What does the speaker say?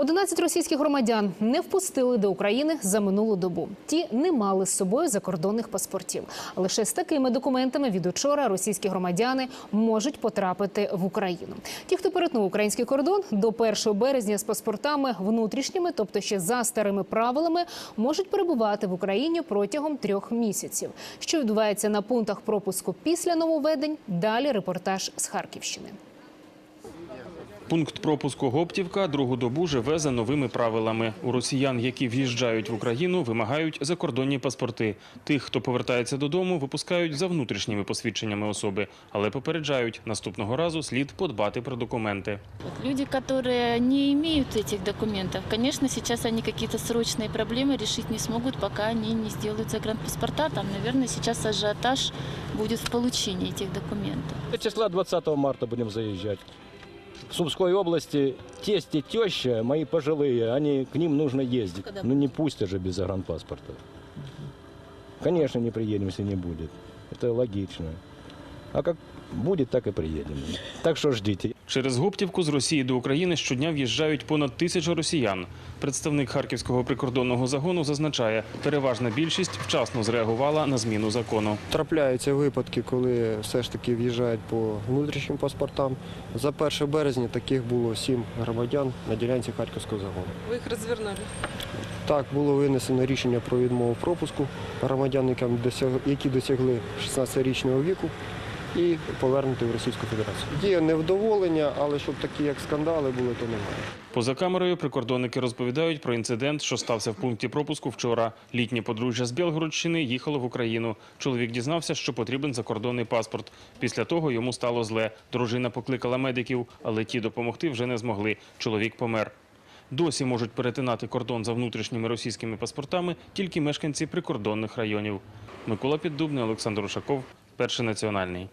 11 російських громадян не впустили до України за минулу добу. Ті не мали з собою закордонних паспортів. Лише з такими документами від учора російські громадяни можуть потрапити в Україну. Ті, хто перетнув український кордон до 1 березня з паспортами внутрішніми, тобто ще за старими правилами, можуть перебувати в Україні протягом трьох місяців. Що відбувається на пунктах пропуску після нововведень? Далі репортаж з Харківщини. Пункт пропуску Гоптівка другу добу живе за новими правилами. У росіян, які в'їжджають в Україну, вимагають закордонні паспорти. Тих, хто повертається додому, випускають за внутрішніми посвідченнями особи, але попереджають, наступного разу слід подбати про документи. Вот Люди, которые не имеют этих документов, конечно, сейчас они какие-то срочные проблемы решить не смогут, пока они не сделают загранпаспорта. Там, наверное, сейчас ажиотаж будет в получении этих документов. Числа 20 марта будем заезжать. В Сумской области тесть и теща, мои пожилые, они, к ним нужно ездить. Ну не пустят же без загранпаспорта. Конечно, не приедем, если не будет. Это логично. А как будет, так и приедем. Так что ждите. Через Гоптівку з Росії до України щодня в'їжджають понад тисячу росіян. Представник харківського прикордонного загону зазначає, переважна більшість вчасно зреагувала на зміну закону. Трапляються випадки, коли все ж таки в'їжджають по внутрішнім паспортам. За 1 березня таких було сім громадян на ділянці Харківського загону. Вы их развернули. Так було винесено рішення про відмову пропуску громадян, досяг- які досягли 16-річного віку, і повернути в Російську Федерацію. Є невдоволення, але щоб такі як скандали були, то немає. Поза камерою прикордонники розповідають про інцидент, що стався в пункті пропуску вчора. Літнє подружжя з Білгородщини їхало в Україну. Чоловік дізнався, що потрібен закордонний паспорт. Після того йому стало зле. Дружина покликала медиків, але ті допомогти вже не змогли. Чоловік помер. Досі можуть перетинати кордон за внутрішніми російськими паспортами тільки мешканці прикордонних районів. Микола Піддубний, Олександр Ушаков, перший національний.